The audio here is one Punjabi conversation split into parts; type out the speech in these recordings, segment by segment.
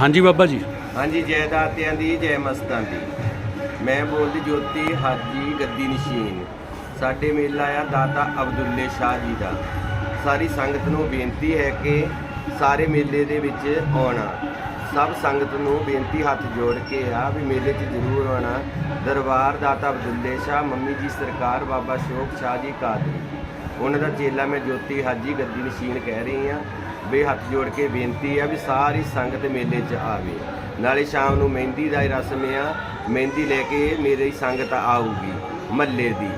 ਹਾਂਜੀ ਬਾਬਾ ਜੀ। ਹਾਂਜੀ, ਜੈ ਦਾਤਿਆਂ ਦੀ, ਜੈ ਮਸਤਾਂ ਦੀ। ਮੈਂ ਬੋਲਦੀ ਜੋਤੀ ਹਾਜੀ ਗੱਦੀ ਨਸ਼ੀਨ। ਸਾਡੇ ਮੇਲਾ ਆ ਦਾਤਾ ਅਬਦੁੱਲੇ ਸ਼ਾਹ ਜੀ ਦਾ। ਸਾਰੀ ਸੰਗਤ ਨੂੰ ਬੇਨਤੀ ਹੈ ਕਿ ਸਾਰੇ ਮੇਲੇ ਦੇ ਵਿੱਚ ਆਉਣਾ। ਸਭ ਸੰਗਤ ਨੂੰ ਬੇਨਤੀ ਹੱਥ ਜੋੜ ਕੇ ਆ ਵੀ ਮੇਲੇ 'ਚ ਜ਼ਰੂਰ ਆਉਣਾ। ਦਰਬਾਰ ਦਾਤਾ ਅਬਦੁੱਲੇ ਸ਼ਾਹ, ਮੰਮੀ ਜੀ, ਸਰਕਾਰ, ਬਾਬਾ ਸ਼ੋਕ ਸ਼ਾਹ ਜੀ ਕਾਦਰੀ। ਉਹਨਾਂ ਦਾ ਚੇਲਾ ਮੈਂ ਜੋਤੀ ਹਾਜੀ ਗੱਦੀ ਨਸ਼ੀਨ ਕਹਿ ਰਹੀ ਆ ਵੀ ਹੱਥ ਜੋੜ ਕੇ ਬੇਨਤੀ ਆ ਵੀ ਸਾਰੀ ਸੰਗਤ ਮੇਲੇ 'ਚ ਆਵੇ। ਨਾਲੇ ਸ਼ਾਮ ਨੂੰ ਮਹਿੰਦੀ ਦਾ ਹੀ ਰਸਮ ਆ। ਮਹਿੰਦੀ ਲੈ ਕੇ ਮੇਰੀ ਸੰਗਤ ਆਊਗੀ ਮੱਲੇ ਦੀ,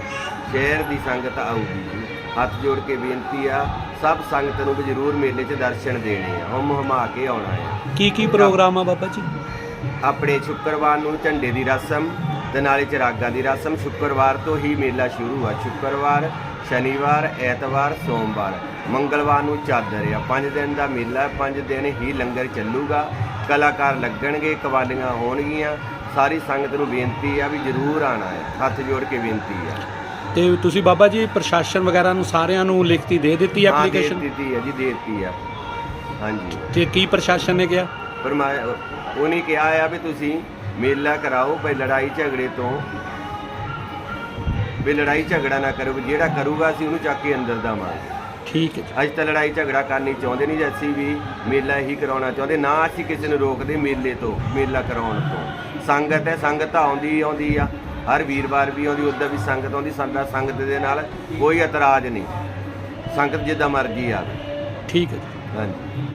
ਸ਼ਹਿਰ ਦੀ ਸੰਗਤ ਆਊਗੀ। ਹੱਥ ਜੋੜ ਕੇ ਬੇਨਤੀ ਆ ਸਭ ਸੰਗਤ ਨੂੰ ਵੀ ਜ਼ਰੂਰ ਮੇਲੇ 'ਚ ਦਰਸ਼ਨ ਦੇਣੇ ਆ ਹਮ ਹਮਾ ਕੇ ਆਉਣਾ ਆ। ਕੀ ਕੀ ਪ੍ਰੋਗਰਾਮ ਆ ਬਾਬਾ ਜੀ? ਆਪਣੇ ਸ਼ੁੱਕਰਵਾਰ ਨੂੰ ਝੰਡੇ ਦੀ ਰਸਮ ਤੇ ਨਾਲੇ ਚਰਾਗਾ ਦੀ ਰਸਮ ਸ਼ੁੱਕਰਵਾਰ ਤੋਂ ਹੀ ਮੇਲਾ ਸ਼ੁਰੂ ਆ। ਸ਼ੁੱਕਰਵਾਰ ਸ਼ਨੀਵਾਰ ਐਤਵਾਰ ਸੋਮਵਾਰ। ਮੰਗਲਵਾਰ ਨੂੰ ਚਾਦਰ ਆ। ਪੰਜ ਦਿਨ ਦਾ ਮੇਲਾ ਪੰਜ ਦਿਨ ਹੀ ਲੰਗਰ ਚੱਲੂਗਾ। ਕਲਾਕਾਰ ਲੱਗਣਗੇ ਕਵਾਲੀਆਂ ਹੋਣਗੀਆਂ। ਸਾਰੀ ਸੰਗਤ ਨੂੰ ਬੇਨਤੀ ਆ ਵੀ ਜ਼ਰੂਰ ਆਣਾ ਹੈ ਹੱਥ ਜੋੜ ਕੇ ਬੇਨਤੀ ਆ। ਤੇ ਤੁਸੀਂ ਬਾਬਾ ਜੀ ਪ੍ਰਸ਼ਾਸਨ ਵਗੈਰਾ ਨੂੰ ਸਾਰਿਆਂ ਨੂੰ ਲਿਖਤੀ ਦੇ ਦਿੱਤੀ ਹਾਂ, ਦੇ ਐਪਲੀਕੇਸ਼ਨ ਦਿੱਤੀ ਆ ਜੀ ਦੇ ਦਿੱਤੀ ਆ। ਹਾਂਜੀ। ਤੇ ਕੀ ਪ੍ਰਸ਼ਾਸਨ ਨੇ ਕਿਹਾ? ਪਰ ਮੈਂ ਉਹਨੇ ਕਿਹਾ ਆ ਵੀ ਤੁਸੀਂ ਮੇਲਾ ਕਰਾਓ ਭਈ ਲੜਾਈ ਝਗੜੇ ਤੋਂ। ਵੀ ਲੜਾਈ ਝਗੜਾ ਨਾ ਕਰੋ ਵੀ ਜਿਹੜਾ ਕਰੂਗਾ ਅਸੀਂ ਉਹਨੂੰ ਚੱਕ ਕੇ ਅੰਦਰ ਦਵਾਂਗੇ। ਠੀਕ ਹੈ ਜੀ। ਅੱਜ ਤਾਂ ਲੜਾਈ ਝਗੜਾ ਕਰਨੀ ਚਾਹੁੰਦੇ ਨਹੀਂ ਜੇ ਅਸੀਂ ਵੀ ਮੇਲਾ ਹੀ ਕਰਾਉਣਾ ਚਾਹੁੰਦੇ ਨਾ ਅਸੀਂ ਕਿਸੇ ਨੂੰ ਰੋਕਦੇ ਮੇਲੇ ਤੋਂ ਮੇਲਾ ਕਰਾਉਣ ਤੋਂ। ਸੰਗਤ ਹੈ ਸੰਗਤ ਆਉਂਦੀ ਆਉਂਦੀ ਆ। ਹਰ ਵੀਰਵਾਰ ਵੀ ਆਉਂਦੀ ਉਦੋਂ ਵੀ ਸੰਗਤ ਆਉਂਦੀ ਸਾਡਾ ਸੰਗਤ ਦੇ ਨਾਲ ਕੋਈ ਇਤਰਾਜ਼ ਨਹੀਂ। ਸੰਗਤ ਜਿੱਦਾਂ ਮਰਜ਼ੀ ਆਵੇ। ਠੀਕ ਹੈ ਹਾਂਜੀ।